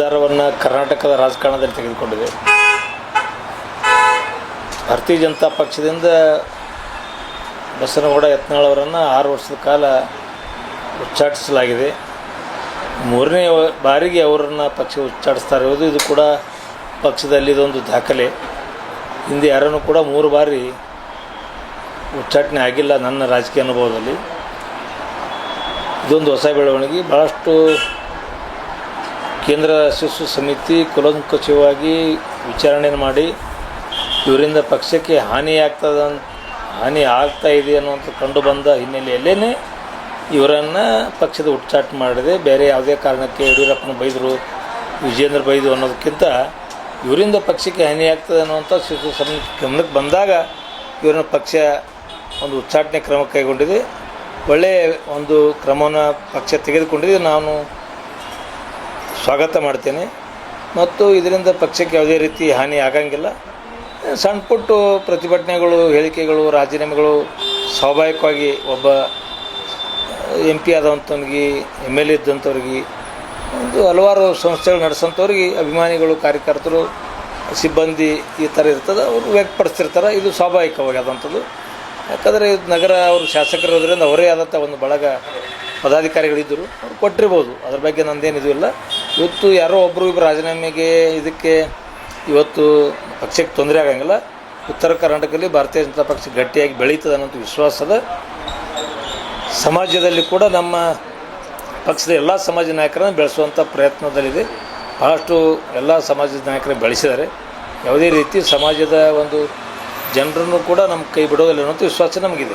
ನಿರ್ಧಾರವನ್ನು ಕರ್ನಾಟಕದ ರಾಜಕಾರಣದಲ್ಲಿ ತೆಗೆದುಕೊಂಡಿದೆ. ಭಾರತೀಯ ಜನತಾ ಪಕ್ಷದಿಂದ ಬಸನಗೌಡ ಯತ್ನಾಳ್ ಅವರನ್ನು ಆರು ವರ್ಷದ ಕಾಲ ಉಚ್ಚಾಟಿಸಲಾಗಿದೆ. ಮೂರನೇ ಬಾರಿಗೆ ಅವರನ್ನು ಪಕ್ಷ ಉಚ್ಚಾಟಿಸ್ತಾ ಇರೋದು ಇದು ಕೂಡ ಪಕ್ಷದಲ್ಲಿ ಇದೊಂದು ದಾಖಲೆ. ಹಿಂದೆ ಯಾರನ್ನು ಕೂಡ ಮೂರು ಬಾರಿ ಉಚ್ಚಾಟನೆ ಆಗಿಲ್ಲ ನನ್ನ ರಾಜಕೀಯ ಅನುಭವದಲ್ಲಿ. ಇದೊಂದು ಹೊಸ ಬೆಳವಣಿಗೆ. ಭಾಳಷ್ಟು ಕೇಂದ್ರ ಶಿಶು ಸಮಿತಿ ಕುಲಂಕುಷವಾಗಿ ವಿಚಾರಣೆ ಮಾಡಿ ಇವರಿಂದ ಪಕ್ಷಕ್ಕೆ ಹಾನಿ ಆಗ್ತದ ಹಾನಿ ಆಗ್ತಾ ಇದೆ ಅನ್ನುವಂಥ ಕಂಡು ಬಂದ ಹಿನ್ನೆಲೆಯಲ್ಲೇ ಇವರನ್ನು ಪಕ್ಷದ ಉಚ್ಚಾಟ ಮಾಡಿದೆ. ಬೇರೆ ಯಾವುದೇ ಕಾರಣಕ್ಕೆ ಯಡಿಯೂರಪ್ಪನ ಬೈದರು ವಿಜೇಂದ್ರ ಬೈದು ಅನ್ನೋದಕ್ಕಿಂತ ಇವರಿಂದ ಪಕ್ಷಕ್ಕೆ ಹಾನಿ ಆಗ್ತದೆ ಅನ್ನುವಂಥ ಶಿಶು ಸಮಿತಿ ಗಮನಕ್ಕೆ ಬಂದಾಗ ಇವರನ್ನು ಪಕ್ಷ ಒಂದು ಉಚ್ಚಾಟನೆ ಕ್ರಮ ಕೈಗೊಂಡಿದೆ. ಒಳ್ಳೆಯ ಒಂದು ಕ್ರಮವನ್ನು ಪಕ್ಷ ತೆಗೆದುಕೊಂಡಿದೆ. ನಾನು ಸ್ವಾಗತ ಮಾಡ್ತೇನೆ. ಮತ್ತು ಇದರಿಂದ ಪಕ್ಷಕ್ಕೆ ಯಾವುದೇ ರೀತಿ ಹಾನಿ ಆಗಂಗಿಲ್ಲ. ಸಣ್ಣ ಪ್ರತಿಭಟನೆಗಳು, ಹೇಳಿಕೆಗಳು, ರಾಜೀನಾಮೆಗಳು ಸ್ವಾಭಾವಿಕವಾಗಿ ಒಬ್ಬ ಎಂ ಪಿ ಆದಂಥವ್ನಿಗೆ ಎಂ ಎಲ್ ಎ ಇದ್ದಂಥವ್ರಿಗೆ ಒಂದು ಹಲವಾರು ಸಂಸ್ಥೆಗಳು ನಡೆಸೋಂಥವ್ರಿಗೆ ಅಭಿಮಾನಿಗಳು, ಕಾರ್ಯಕರ್ತರು, ಸಿಬ್ಬಂದಿ ಈ ಥರ ಇರ್ತದೆ. ಅವರು ವ್ಯಕ್ತಪಡಿಸ್ತಿರ್ತಾರೆ. ಇದು ಸ್ವಾಭಾವಿಕವಾಗಿ ಆದಂಥದ್ದು. ಯಾಕಂದರೆ ಇದು ನಗರ ಅವರು ಶಾಸಕರಿರೋದ್ರಿಂದ ಅವರೇ ಆದಂಥ ಒಂದು ಬಳಗ ಪದಾಧಿಕಾರಿಗಳಿದ್ದರು. ಅವ್ರು ಕೊಟ್ಟಿರ್ಬೋದು. ಅದ್ರ ಬಗ್ಗೆ ನಂದೇನು ಇದು ಇಲ್ಲ. ಇವತ್ತು ಯಾರೋ ಒಬ್ಬರು ಇಬ್ಬರು ರಾಜೀನಾಮೆಗೆ ಇದಕ್ಕೆ ಇವತ್ತು ಪಕ್ಷಕ್ಕೆ ತೊಂದರೆ ಆಗಂಗಿಲ್ಲ. ಉತ್ತರ ಕರ್ನಾಟಕದಲ್ಲಿ ಭಾರತೀಯ ಜನತಾ ಪಕ್ಷ ಗಟ್ಟಿಯಾಗಿ ಬೆಳೀತದೆ ಅನ್ನೋದು ವಿಶ್ವಾಸದ ಸಮಾಜದಲ್ಲಿ ಕೂಡ ನಮ್ಮ ಪಕ್ಷದ ಎಲ್ಲ ಸಮಾಜ ನಾಯಕರನ್ನು ಬೆಳೆಸುವಂಥ ಪ್ರಯತ್ನದಲ್ಲಿದೆ. ಭಾಳಷ್ಟು ಎಲ್ಲ ಸಮಾಜದ ನಾಯಕರು ಬೆಳೆಸಿದ್ದಾರೆ. ಯಾವುದೇ ರೀತಿ ಸಮಾಜದ ಒಂದು ಜನರನ್ನು ಕೂಡ ನಮ್ಮ ಕೈ ಬಿಡೋದಿಲ್ಲ ಅನ್ನೋಂಥ ವಿಶ್ವಾಸ ನಮಗಿದೆ.